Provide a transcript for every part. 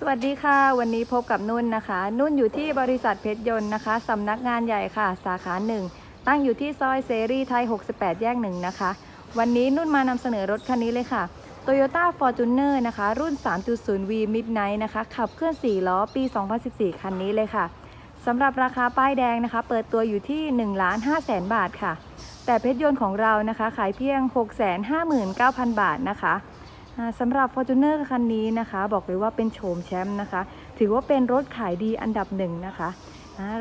สวัสดีค่ะ วันนี้พบกับนุ่นนะคะ นุ่นอยู่ที่บริษัทเพชรยนต์นะคะสำนักงานใหญ่ค่ะ สาขาหนึ่งตั้งอยู่ที่ซอยเสรีไทย 68 แยกหนึ่งนะคะ วันนี้นุ่นมานำเสนอรถคันนี้เลยค่ะ Toyota Fortuner นะคะ รุ่น 3.0V Midnight นะคะ ขับเคลื่อน 4 ล้อปี 2014 คันนี้เลยค่ะสำหรับราคาป้ายแดงนะคะ เปิดตัวอยู่ที่ 1 5 0 0 0 0 0บาทค่ะ แต่เพชรยนต์ของเรานะคะ ขายเพียง 659,000 บาทนะคะ สำหรับ Fortuner คันนี้นะคะ บอกเลยว่าเป็นโฉมแชมป์นะคะ ถือว่าเป็นรถขายดีอันดับหนึ่งนะคะ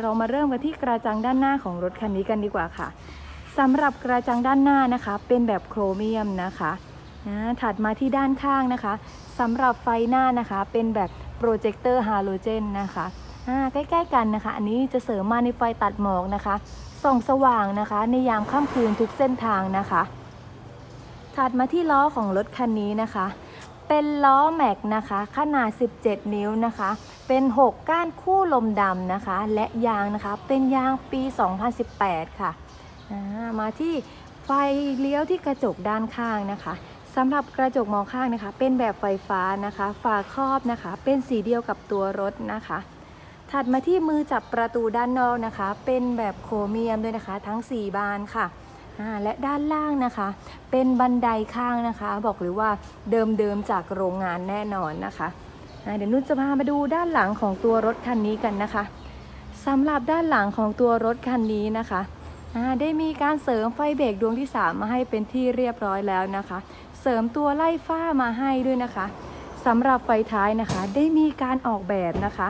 เรามาเริ่มกันที่กระจังด้านหน้าของรถคันนี้กันดีกว่าค่ะสำหรับกระจังด้านหน้านะคะ เป็นแบบโครเมียมนะคะถัดมาที่ด้านข้างนะคะสำหรับไฟหน้านะคะเป็นแบบโปรเจคเตอร์ฮาโลเจนนะคะใกล้ๆกันนะคะ อันนี้จะเสริมมาในไฟตัดหมอกนะคะส่องสว่างนะคะ ในยามค่ำคืนทุกเส้นทางนะคะ ถัดมาที่ล้อของรถคันนี้นะคะ เป็นล้อแม็กนะคะ ขนาด 17 นิ้วนะคะ เป็น 6 ก้านคู่ลมดำนะคะ และยางนะคะ เป็นยางปี 2018 ค่ะามาที่ไฟเลี้ยวที่กระจกด้านข้างนะคะสำหรับกระจกมองข้างนะคะ เป็นแบบไฟฟ้านะคะ ฝาครอบนะคะ เป็นสีเดียวกับตัวรถนะคะ ถัดมาที่มือจับประตูด้านนอกนะคะ เป็นแบบโครเมียมด้วยนะคะ ทั้ง 4 บานค่ะ และด้านล่างนะคะ เป็นบันไดข้างนะคะ บอกเลยว่าเดิมๆจากโรงงานแน่นอนนะคะเดี๋ยวนุ่นจะพามาดูด้านหลังของตัวรถคันนี้กันนะคะสำหรับด้านหลังของตัวรถคันนี้นะคะได้มีการเสริมไฟเบรกดวงที่ 3 มาให้เป็นที่เรียบร้อยแล้วนะคะ เสริมตัวไล่ฟ้ามาให้ด้วยนะคะสำหรับไฟท้ายนะคะ ได้มีการออกแบบนะคะ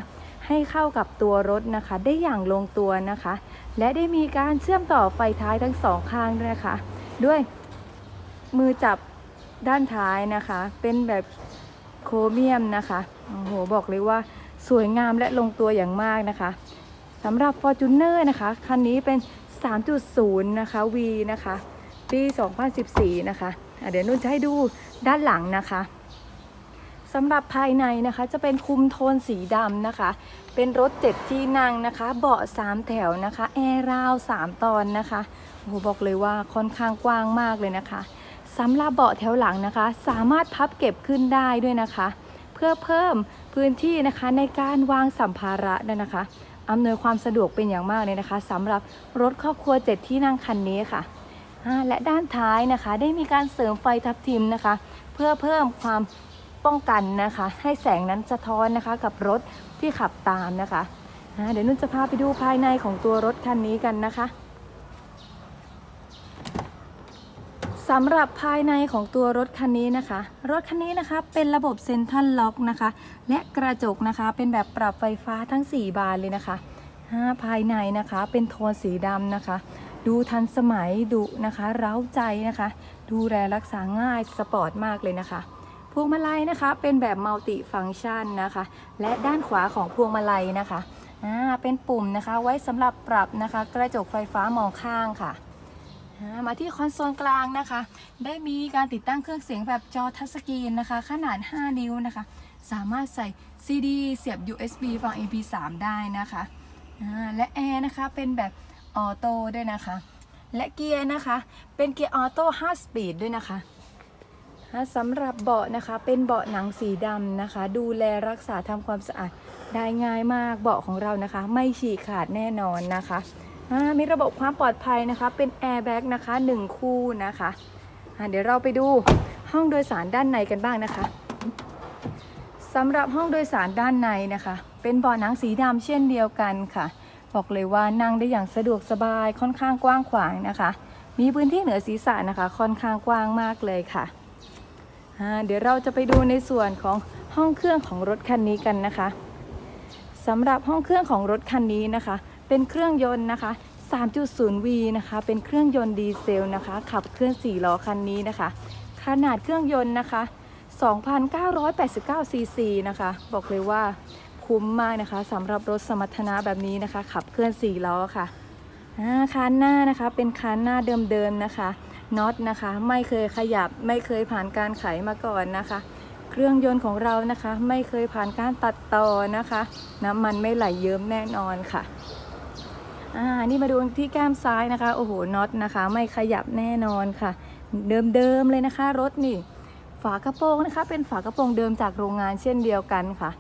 ให้เข้ากับตัวรถนะคะ ได้อย่างลงตัวนะคะ และได้มีการเชื่อมต่อไฟท้ายทั้งสองข้างด้วยนะคะ ด้วยมือจับด้านท้ายนะคะ เป็นแบบโครเมียมนะคะโอ้โหบอกเลยว่าสวยงามและลงตัวอย่างมากนะคะสำหรับ Fortuner นะคะ คันนี้เป็น 3.0 นะคะ V นะคะ ปี 2014 นะคะอะเดี๋ยวนุ่นจะให้ดูด้านหลังนะคะ สำหรับภายในนะคะจะเป็นคุมโทนสีดำนะคะ เป็นรถเจ็ดที่นั่งนะคะ เบาะ3แถวนะคะ แอร์ราว3ตอนนะคะโอ้โหบอกเลยว่าค่อนข้างกว้างมากเลยนะคะสำหรับเบาะแถวหลังนะคะ สามารถพับเก็บขึ้นได้ด้วยนะคะ เพื่อเพิ่มพื้นที่นะคะในการวางสัมภาระนะคะอำนวยความสะดวกเป็นอย่างมากเลยนะคะสำหรับรถครอบครัวเจ็ดที่นั่งคันนี้ค่ะและด้านท้ายนะคะได้มีการเสริมไฟทับทิมนะคะ เพื่อเพิ่มความ ป้องกันนะคะ ให้แสงนั้นสะท้อนนะคะกับรถที่ขับตามนะคะเดี๋ยวนุ่นจะพาไปดูภายในของตัวรถคันนี้กันนะคะสำหรับภายในของตัวรถคันนี้นะคะ รถคันนี้นะคะเป็นระบบเซ็นทรัลล็อกนะคะ และกระจกนะคะเป็นแบบปรับไฟฟ้าทั้ง 4 บานเลยนะคะภายในนะคะเป็นโทนสีดำนะคะ ดูทันสมัยดุนะคะ เร้าใจนะคะ ดูแลรักษาง่ายสปอร์ตมากเลยนะคะ วงมาลัยนะคะเป็นแบบมัลติฟังก์ชันนะคะ และด้านขวาของพวงมาลัยนะคะอ่าเป็นปุ่มนะคะไว้สำหรับปรับนะคะกระจกไฟฟ้ามองข้างค่ะมาที่คอนโซลกลางนะคะ ได้มีการติดตั้งเครื่องเสียงแบบจอทัชสกรีนนะคะ ขนาด 5 นิ้วนะคะ สามารถใส่ CD เสียบ USB ฟัง MP3 ได้นะคะและแอร์นะคะเป็นแบบออโต้ด้วยนะคะ และเกียร์นะคะ เป็นเกียร์ออโต้5สปีดด้วยนะคะ สำหรับเบาะนะคะเป็นเบาะหนังสีดำนะคะ ดูแลรักษาทำความสะอาดได้ง่ายมากเบาะของเรานะคะ ไม่ฉีกขาดแน่นอนนะคะมีระบบความปลอดภัยนะคะ เป็นแอร์แบ็กนะคะหนึ่งคู่นะคะเดี๋ยวเราไปดูห้องโดยสารด้านในกันบ้างนะคะสำหรับห้องโดยสารด้านในนะคะ เป็นเบาะหนังสีดำเช่นเดียวกันค่ะ บอกเลยว่านั่งได้อย่างสะดวกสบายค่อนข้างกว้างขวางนะคะ มีพื้นที่เหนือศีรษะนะคะ ค่อนข้างกว้างมากเลยค่ะ เดี๋ยวเราจะไปดูในส่วนของห้องเครื่องของรถคันนี้กันนะคะสำหรับห้องเครื่องของรถคันนี้นะคะ เป็นเครื่องยนต์นะคะ 3.0V นะคะ เป็นเครื่องยนต์ดีเซลนะคะ ขับเคลื่อน4ล้อคันนี้นะคะ ขนาดเครื่องยนต์นะคะ 2,989 ซีซีนะคะ บอกเลยว่าคุ้มมากนะคะสำหรับรถสมรรถนะแบบนี้นะคะ ขับเคลื่อน4ล้อค่ะคานหน้านะคะเป็นคานหน้าเดิมๆนะคะ น็อตนะคะ ไม่เคยขยับไม่เคยผ่านการไขมาก่อนนะคะ เครื่องยนต์ของเรานะคะ ไม่เคยผ่านการตัดต่อนะคะน้ำมันไม่ไหลเยิ้มแน่นอนค่ะอ่านี่มาดูที่แก้มซ้ายนะคะโอ้โหน็อตนะคะ ไม่ขยับแน่นอนค่ะ เดิมๆเลยนะคะ รถนี่ ฝากระโปรงนะคะ เป็นฝากระโปรงเดิมจากโรงงานเช่นเดียวกันค่ะ